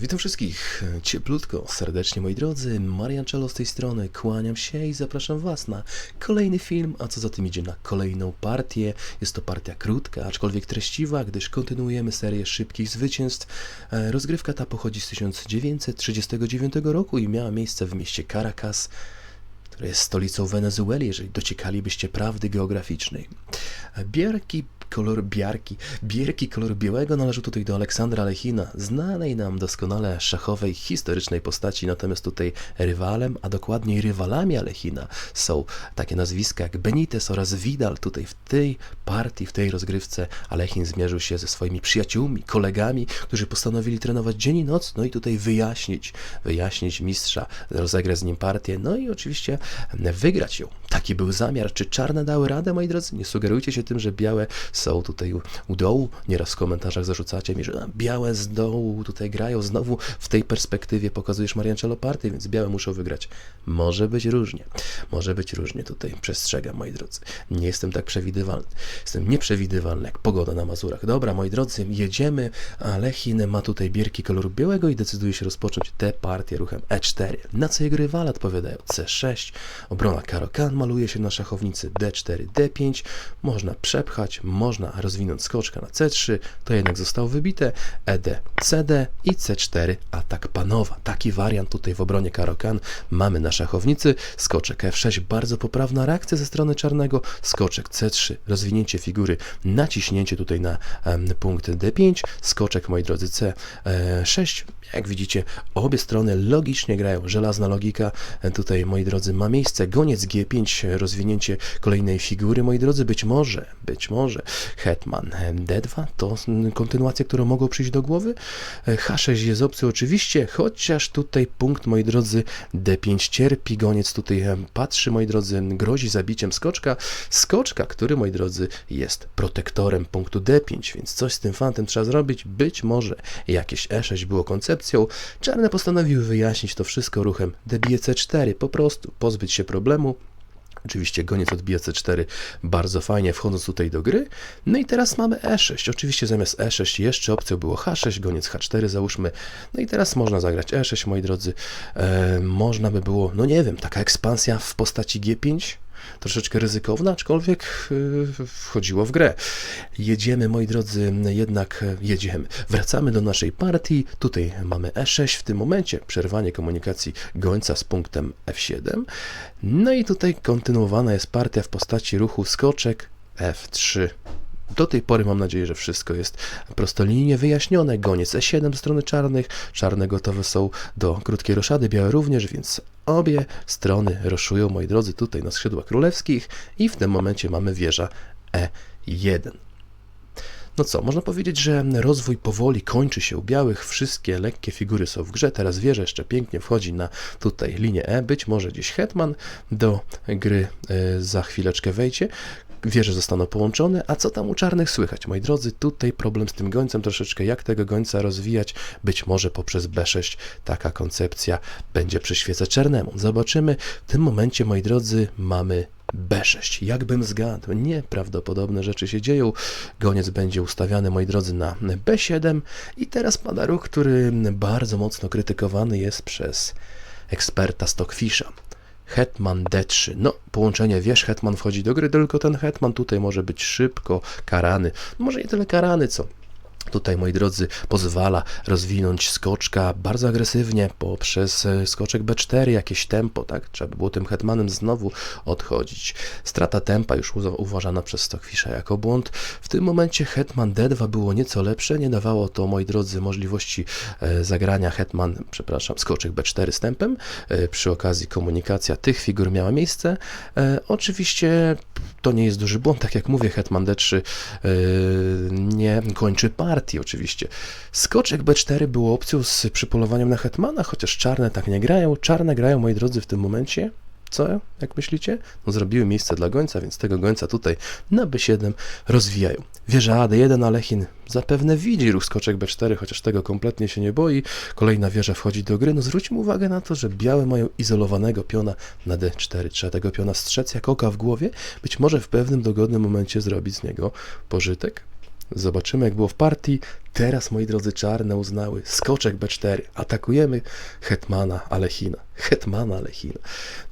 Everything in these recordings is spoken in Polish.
Witam wszystkich cieplutko, serdecznie moi drodzy. Mariancello z tej strony, kłaniam się i zapraszam Was na kolejny film, a co za tym idzie na kolejną partię. Jest to partia krótka, aczkolwiek treściwa, gdyż kontynuujemy serię szybkich zwycięstw. E, Rozgrywka ta pochodzi z 1939 roku i miała miejsce w mieście Caracas, które jest stolicą Wenezueli, jeżeli dociekalibyście prawdy geograficznej. Bierki kolor biarki, bierki koloru białego należą tutaj do Aleksandra Lechina, znanej nam doskonale szachowej, historycznej postaci, natomiast tutaj rywalem, a dokładniej rywalami Alechina są takie nazwiska jak Benitez oraz Vidal. Tutaj w tej partii, w tej rozgrywce Alechin zmierzył się ze swoimi przyjaciółmi, kolegami, którzy postanowili trenować dzień i noc, no i tutaj wyjaśnić, wyjaśnić mistrza, rozegrać z nim partię, no i oczywiście wygrać ją. Taki był zamiar. Czy czarne dały radę, moi drodzy? Nie sugerujcie się tym, że białe są tutaj u, dołu. Nieraz w komentarzach zarzucacie mi, że białe z dołu tutaj grają. Znowu w tej perspektywie pokazujesz Mariancello partię, więc białe muszą wygrać. Może być różnie. Może być różnie tutaj. Przestrzegam, moi drodzy. Nie jestem tak przewidywalny. Jestem nieprzewidywalny jak pogoda na Mazurach. Dobra, moi drodzy, jedziemy. A Lechin ma tutaj bierki koloru białego i decyduje się rozpocząć tę partię ruchem E4. Na co jego rywale odpowiadają C6. Obrona Karokan maluje się na szachownicy D4, D5. Można przepchać, można rozwinąć skoczka na C3. To jednak zostało wybite. ED, CD i C4 atak panowa. Taki wariant tutaj w obronie Karokan mamy na szachownicy. Skoczek F6, bardzo poprawna reakcja ze strony czarnego. Skoczek C3, rozwinięcie figury, naciśnięcie tutaj na em, punkt D5. Skoczek, moi drodzy, C6. Jak widzicie, obie strony logicznie grają. Żelazna logika e, tutaj, moi drodzy, ma miejsce. Goniec G5, rozwinięcie kolejnej figury, moi drodzy, być może, być może Hetman D2 to mm, kontynuacje, które mogą przyjść do głowy. E, H6 jest opcją oczywiście, chociaż tutaj punkt, moi drodzy, D5 cierpi. Goniec tutaj e, patrzy, moi drodzy, grozi zabiciem skoczka. Skoczka, który, moi drodzy, jest protektorem punktu D5, więc coś z tym fantem trzeba zrobić. Być może jakieś E6 było koncepcją. Czarne postanowiły wyjaśnić to wszystko ruchem dbije C4, po prostu pozbyć się problemu. Oczywiście goniec odbija C4 bardzo fajnie, wchodząc tutaj do gry. No i teraz mamy E6. Oczywiście zamiast E6 jeszcze opcją było H6, goniec H4 załóżmy. No i teraz można zagrać E6, moi drodzy. E, można by było, no nie wiem, taka ekspansja w postaci G5 troszeczkę ryzykowna, aczkolwiek yy, wchodziło w grę. Jedziemy, moi drodzy, jednak jedziemy. Wracamy do naszej partii. Tutaj mamy E6 w tym momencie, przerwanie komunikacji gońca z punktem F7. No i tutaj kontynuowana jest partia w postaci ruchu skoczek F3. Do tej pory mam nadzieję, że wszystko jest prostolinijnie wyjaśnione. Goniec E7 ze strony czarnych, czarne gotowe są do krótkiej roszady, białe również, więc obie strony roszują, moi drodzy, tutaj na skrzydłach królewskich i w tym momencie mamy wieża E1. No co, można powiedzieć, że rozwój powoli kończy się u białych, wszystkie lekkie figury są w grze, teraz wieża jeszcze pięknie wchodzi na tutaj linię E, być może gdzieś hetman do gry e, za chwileczkę wejdzie, wieże zostaną połączone, a co tam u czarnych słychać? Moi drodzy, tutaj problem z tym gońcem troszeczkę, jak tego gońca rozwijać, być może poprzez B6 taka koncepcja będzie przyświecać czarnemu. Zobaczymy, w tym momencie, moi drodzy, mamy B6. Jakbym zgadł, nieprawdopodobne rzeczy się dzieją. Goniec będzie ustawiany, moi drodzy, na B7 i teraz pada ruch, który bardzo mocno krytykowany jest przez eksperta Stockfisha. Hetman D3. No, połączenie wież, Hetman wchodzi do gry, tylko ten Hetman tutaj może być szybko karany. Może nie tyle karany, co Tutaj, moi drodzy, pozwala rozwinąć skoczka bardzo agresywnie poprzez e, skoczek B4, jakieś tempo, tak? Trzeba by było tym hetmanem znowu odchodzić. Strata tempa już uważana przez Stockfisha jako błąd. W tym momencie hetman D2 było nieco lepsze, nie dawało to, moi drodzy, możliwości e, zagrania hetman, przepraszam, skoczek B4 z tempem. E, przy okazji komunikacja tych figur miała miejsce. Oczywiście to nie jest duży błąd, tak jak mówię, hetman D3 e, nie kończy partii oczywiście. Skoczek B4 było opcją z przypolowaniem na hetmana, chociaż czarne tak nie grają. Czarne grają, moi drodzy, w tym momencie. Co, jak myślicie? No, zrobiły miejsce dla gońca, więc tego gońca tutaj na B7 rozwijają. Wieża AD1, Alechin zapewne widzi ruch skoczek B4, chociaż tego kompletnie się nie boi. Kolejna wieża wchodzi do gry. No zwróćmy uwagę na to, że białe mają izolowanego piona na D4. Trzeba tego piona strzec jak oka w głowie. Być może w pewnym dogodnym momencie zrobić z niego pożytek. Zobaczymy, jak było w partii. Teraz, moi drodzy, czarne uznały. Skoczek B4. Atakujemy Hetmana Alechina. Hetmana Alechina.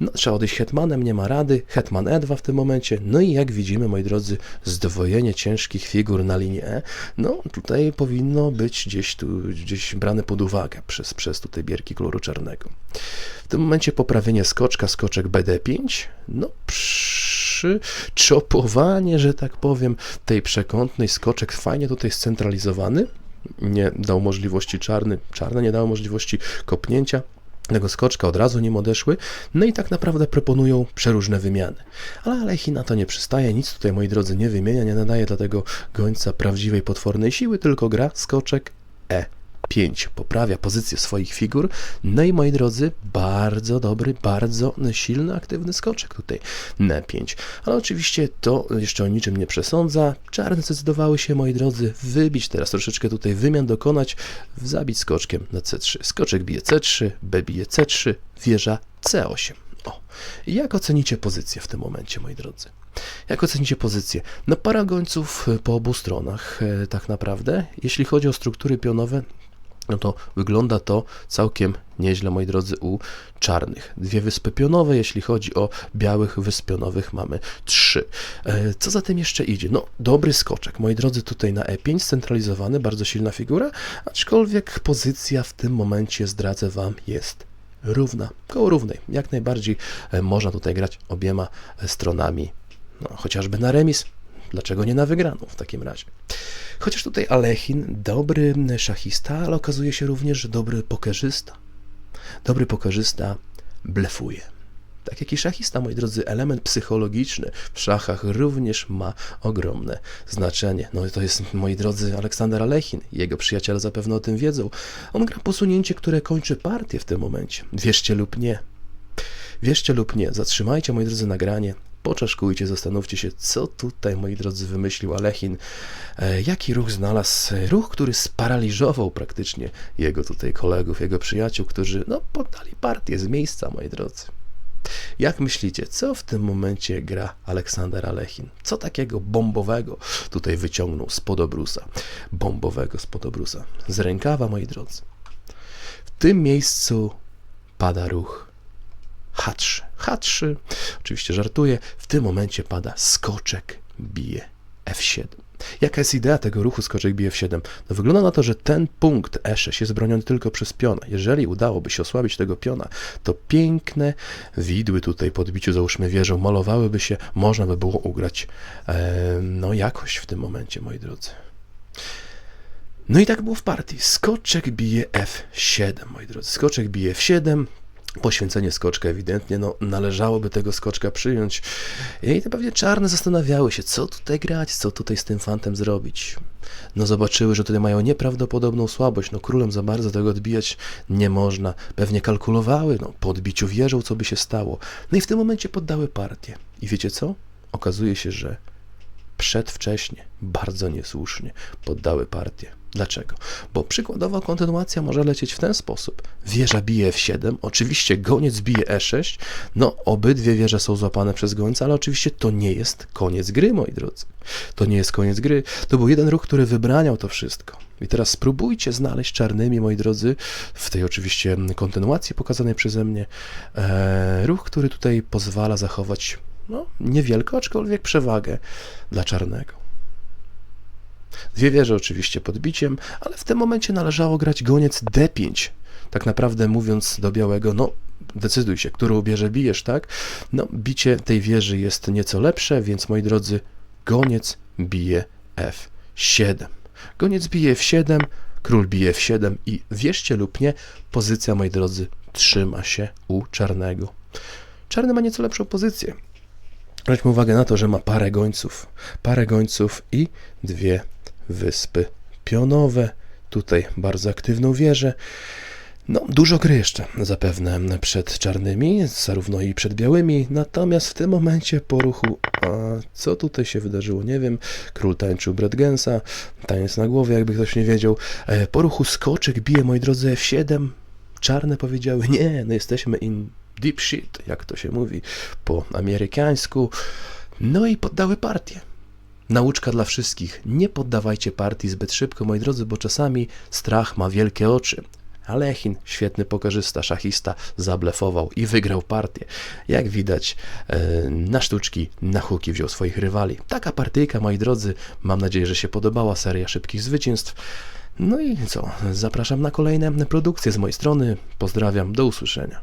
No, trzeba odejść Hetmanem, nie ma rady. Hetman E2 w tym momencie. No i jak widzimy, moi drodzy, zdwojenie ciężkich figur na linii E. No, tutaj powinno być gdzieś tu, gdzieś brane pod uwagę przez, przez tutaj bierki koloru czarnego. W tym momencie poprawienie skoczka, skoczek BD5. No, przyczopowanie, że tak powiem, tej przekątnej skoczek fajnie tutaj scentralizowany. Nie dał możliwości czarny, czarne nie dało możliwości kopnięcia tego skoczka od razu nim odeszły, no i tak naprawdę proponują przeróżne wymiany. Ale Alechi na to nie przystaje, nic tutaj, moi drodzy, nie wymienia, nie nadaje dla tego gońca prawdziwej potwornej siły, tylko gra skoczek E. 5 poprawia pozycję swoich figur. No i moi drodzy, bardzo dobry, bardzo silny, aktywny skoczek tutaj na 5. Ale oczywiście to jeszcze o niczym nie przesądza. Czarne zdecydowały się, moi drodzy, wybić teraz troszeczkę tutaj wymian dokonać, zabić skoczkiem na C3. Skoczek bije C3, B bije C3, wieża C8. O, jak ocenicie pozycję w tym momencie, moi drodzy? Jak ocenicie pozycję? No para gońców po obu stronach, e, tak naprawdę. Jeśli chodzi o struktury pionowe, no to wygląda to całkiem nieźle, moi drodzy, u czarnych. Dwie wyspy pionowe, jeśli chodzi o białych wysp pionowych mamy trzy. E, co za tym jeszcze idzie? No, dobry skoczek, moi drodzy, tutaj na E5 scentralizowany, bardzo silna figura, aczkolwiek pozycja w tym momencie, zdradzę Wam, jest równa, koło równej. Jak najbardziej e, można tutaj grać obiema stronami, no, chociażby na remis, Dlaczego nie na wygraną w takim razie? Chociaż tutaj Alechin, dobry szachista, ale okazuje się również, że dobry pokerzysta. Dobry pokerzysta blefuje. Tak jak i szachista, moi drodzy, element psychologiczny w szachach również ma ogromne znaczenie. No i to jest, moi drodzy, Aleksander Alechin. Jego przyjaciele zapewne o tym wiedzą. On gra posunięcie, które kończy partię w tym momencie. Wierzcie lub nie. Wierzcie lub nie, zatrzymajcie, moi drodzy, nagranie, poczaszkujcie, zastanówcie się, co tutaj, moi drodzy, wymyślił Alechin, e, jaki ruch znalazł, ruch, który sparaliżował praktycznie jego tutaj kolegów, jego przyjaciół, którzy, no, poddali partię z miejsca, moi drodzy. Jak myślicie, co w tym momencie gra Aleksander Alechin? Co takiego bombowego tutaj wyciągnął z podobrusa? Bombowego z podobrusa. Z rękawa, moi drodzy. W tym miejscu pada ruch H3. H3, oczywiście żartuję, w tym momencie pada skoczek bije F7. Jaka jest idea tego ruchu skoczek bije F7? No wygląda na to, że ten punkt E6 jest broniony tylko przez piona. Jeżeli udałoby się osłabić tego piona, to piękne widły tutaj po odbiciu załóżmy wieżą malowałyby się, można by było ugrać e, no jakoś w tym momencie, moi drodzy. No i tak było w partii. Skoczek bije F7, moi drodzy. Skoczek bije F7, poświęcenie skoczka ewidentnie, no należałoby tego skoczka przyjąć. I to pewnie czarne zastanawiały się, co tutaj grać, co tutaj z tym fantem zrobić. No zobaczyły, że tutaj mają nieprawdopodobną słabość, no królem za bardzo tego odbijać nie można. Pewnie kalkulowały, no po odbiciu wierzą, co by się stało. No i w tym momencie poddały partię. I wiecie co? Okazuje się, że przedwcześnie, bardzo niesłusznie poddały partię. Dlaczego? Bo przykładowa kontynuacja może lecieć w ten sposób. Wieża bije F7, oczywiście goniec bije E6, no obydwie wieże są złapane przez gońca, ale oczywiście to nie jest koniec gry, moi drodzy. To nie jest koniec gry, to był jeden ruch, który wybraniał to wszystko. I teraz spróbujcie znaleźć czarnymi, moi drodzy, w tej oczywiście kontynuacji pokazanej przeze mnie, e, ruch, który tutaj pozwala zachować no, niewielką, aczkolwiek przewagę dla czarnego. Dwie wieże oczywiście podbiciem, ale w tym momencie należało grać goniec D5. Tak naprawdę mówiąc do białego, no decyduj się, którą bierze bijesz, tak? No, bicie tej wieży jest nieco lepsze, więc moi drodzy, goniec bije F7. Goniec bije F7, król bije F7 i wierzcie lub nie, pozycja, moi drodzy, trzyma się u czarnego. Czarny ma nieco lepszą pozycję. Zwróćmy uwagę na to, że ma parę gońców, parę gońców i dwie wyspy pionowe. Tutaj bardzo aktywną wieżę. No, dużo gry jeszcze zapewne przed czarnymi, zarówno i przed białymi, natomiast w tym momencie po ruchu, a co tutaj się wydarzyło, nie wiem, król tańczył Bredgensa, taniec na głowie, jakby ktoś nie wiedział, e, po ruchu skoczek bije, moi drodzy, F7, czarne powiedziały, nie, no jesteśmy in deep shit, jak to się mówi po amerykańsku, no i poddały partię. Nauczka dla wszystkich. Nie poddawajcie partii zbyt szybko, moi drodzy, bo czasami strach ma wielkie oczy. Alechin, świetny pokerzysta, szachista, zablefował i wygrał partię. Jak widać, e, na sztuczki, na huki wziął swoich rywali. Taka partyjka, moi drodzy. Mam nadzieję, że się podobała seria szybkich zwycięstw. No i co? Zapraszam na kolejne produkcje z mojej strony. Pozdrawiam, do usłyszenia.